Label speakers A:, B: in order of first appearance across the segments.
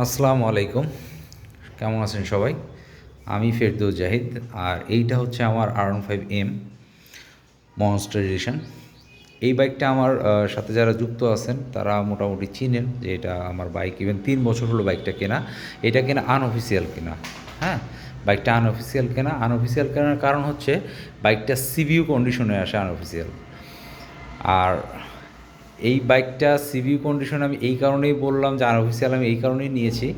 A: আসসালামু আলাইকুম। কেমন আছেন সবাই? আমি ফেরদৌস জাহিদ আর এইটা হচ্ছে আমার R one five M monster edition এই বাইকটা আমার সাথে যারা যুক্ত আছেন, তারা মোটামুটি চিনেন যে এটা আমার বাইক। ইভেন তিন বছর হলো বাইকটা কেনা। এটা কেনা আনঅফিসিয়াল কেনা। হ্যাঁ বাইকটা আনঅফিসিয়াল কেনা। আনঅফিসিয়াল কেনার কারণ হচ্ছে বাইকটা সিভিউ কন্ডিশনে আসে আনঅফিসিয়াল আর এই বাইকটা সিভিউ কন্ডিশন আমি এই কারণেই বললাম যে আনঅফিসিয়াল আমি এই কারণেই নিয়েছি।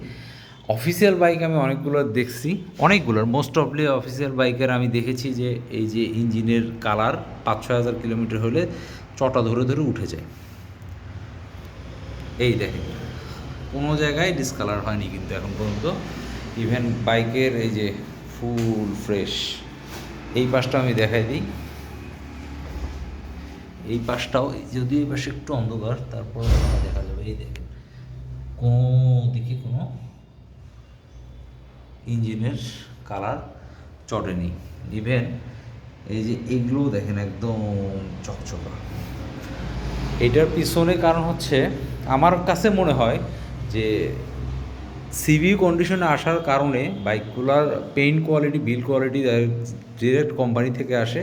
A: অফিসিয়াল বাইক আমি অনেকগুলো দেখছি অনেকগুলোর মোস্ট অফলি অফিসিয়াল বাইকের আমি দেখেছি যে এই যে ইঞ্জিনের কালার পাঁচ ছয় হাজার কিলোমিটার হলে চটা ধরে ধরে উঠে যায়। এই দেখেন, কোনো জায়গায় ডিসকালার হয়নি কিন্তু এখন পর্যন্ত। ইভেন বাইকের এই যে ফুল ফ্রেশ এই পাশটা আমি দেখাই দিই। এই পাশটাও, যদিও এই পাশে একটু অন্ধকার, তারপর দেখা যাবে। এই দেখেন কোনো দিকে কোনো ইঞ্জিনের কালার চটেনি। ইভেন এই যে এগুলোও দেখেন একদম চকচকা। এটার পিছনে কারণ হচ্ছে, আমার কাছে মনে হয় যে সিভি কন্ডিশনে আসার কারণে বাইকগুলোর paint quality build quality direct company থেকে আসে।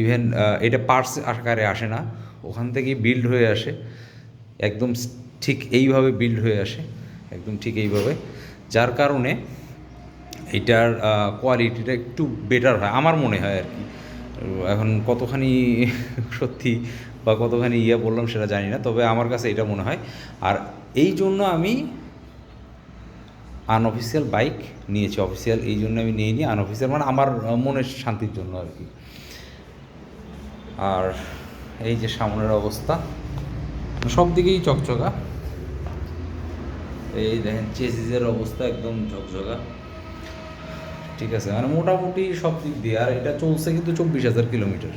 A: ইভেন এটা পার্টস আকারে আসে না। ওখান থেকেই বিল্ড হয়ে আসে। একদম ঠিক এইভাবে বিল্ড হয়ে আসে। একদম ঠিক এইভাবে। যার কারণে এটার কোয়ালিটিটা একটু বেটার হয়। আমার মনে হয় আর কি। এখন কতখানি সত্যি বা কতখানি ইয়ে বললাম সেটা জানি না। তবে আমার কাছে এটা মনে হয়। আর এই জন্য আমি আনঅফিসিয়াল বাইক নিয়েছি। অফিসিয়াল এই জন্য আমি নিয়ে নিই আনঅফিসিয়াল মানে আমার মনের শান্তির জন্য আর কি। আর এই যে সামনের অবস্থা, সব দিকেই চকচকা। এই দেখেন, চেসিসের অবস্থা একদম ঝকঝকা ঠিক আছে মানে মোটামুটি সব দিক দিয়ে, আর এটা চলছে কিন্তু চব্বিশ হাজার কিলোমিটার।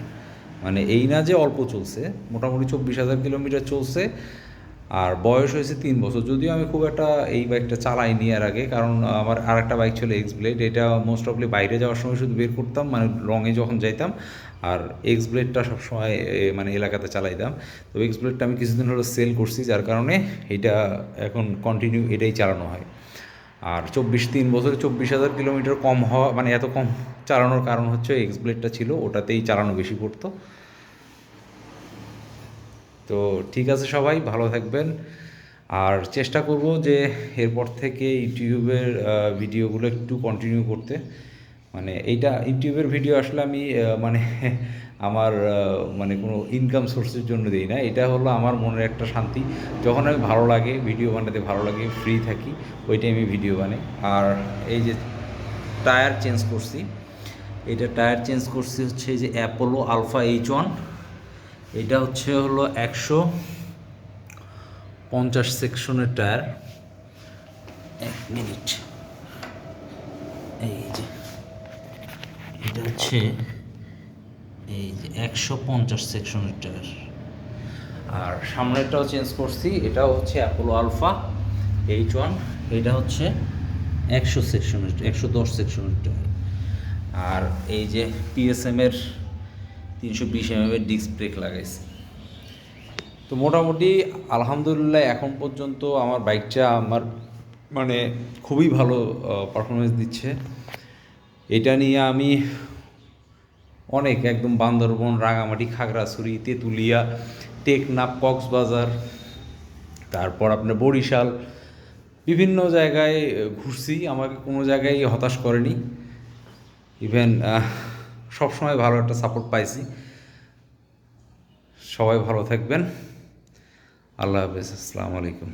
A: মানে এই না যে অল্প চলছে, মোটামুটি চব্বিশ হাজার কিলোমিটার চলছে, আর বয়স হয়েছে তিন বছর। যদিও আমি খুব একটা এই বাইকটা চালাইনি এর আগে, কারণ আমার আর একটা বাইক ছিল এক্স ব্লেড এটা মোস্ট অফলি বাইরে যাওয়ার সময় শুধু বের করতাম মানে লংয়ে যখন যাইতাম আর এক্স ব্লেডটা সবসময় মানে এলাকাতে চালাইতাম তো এক্স ব্লেডটা আমি কিছুদিন হলো সেল করছি, যার কারণে এটা এখন কন্টিনিউ এটাই চালানো হয়। আর চব্বিশ, তিন বছরে চব্বিশ হাজার কিলোমিটার কম হওয়া মানে এত কম চালানোর কারণ হচ্ছে এক্স ব্লেডটা ছিল, ওটাতেই চালানো বেশি পড়তো। তো ঠিক আছে সবাই, ভালো থাকবেন। আর চেষ্টা করব যে এরপর থেকে ইউটিউবের ভিডিওগুলো একটু কন্টিনিউ করতে। মানে এইটা ইউটিউবের ভিডিও আসলে আমি মানে আমার মানে কোনো ইনকাম সোর্সের জন্য দিই না। এটা হলো আমার মনের একটা শান্তি। যখন আমি ভালো লাগে ভিডিও বানাতে ভালো লাগে ফ্রি থাকি, ওই টাইমে ভিডিও বানাই। আর এই যে টায়ার চেঞ্জ করছি এটা টায়ার চেঞ্জ করছি হচ্ছে যে অ্যাপোলো আলফা এইচ ওয়ান এটা হচ্ছে হলো একশো পঞ্চাশ সেকশনের টায়ার এক মিনিট এই যে। এটা হচ্ছে এই যে একশো পঞ্চাশ সেকশনের আর সামনেরটাও চেঞ্জ করছি, এটাও হচ্ছে অ্যাপোলো আলফা এইচ ওয়ান এটা হচ্ছে একশো সেকশনের একশো দশ সেকশনের আর এই যে পিএসএম এর তিনশো বিশ এম এর ডিস্ক ব্রেক লাগাইছি। তো মোটামুটি আলহামদুলিল্লাহ এখন পর্যন্ত আমার বাইকটা আমার মানে খুবই ভালো পারফরমেন্স দিচ্ছে। এটা নিয়ে আমি অনেক একদম বান্দরবন, রাঙামাটি, খাগড়াছড়ি, তেঁতুলিয়া, টেকনাফ, কক্সবাজার, তারপর আপনার বরিশাল, বিভিন্ন জায়গায় ঘুরছি। আমাকে কোনো জায়গায় হতাশ করেনি। ইভেন সবসময় ভালো একটা সাপোর্ট পাইছি। সবাই ভালো থাকবেন। আল্লাহ হাফেজ। আসসালামু আলাইকুম।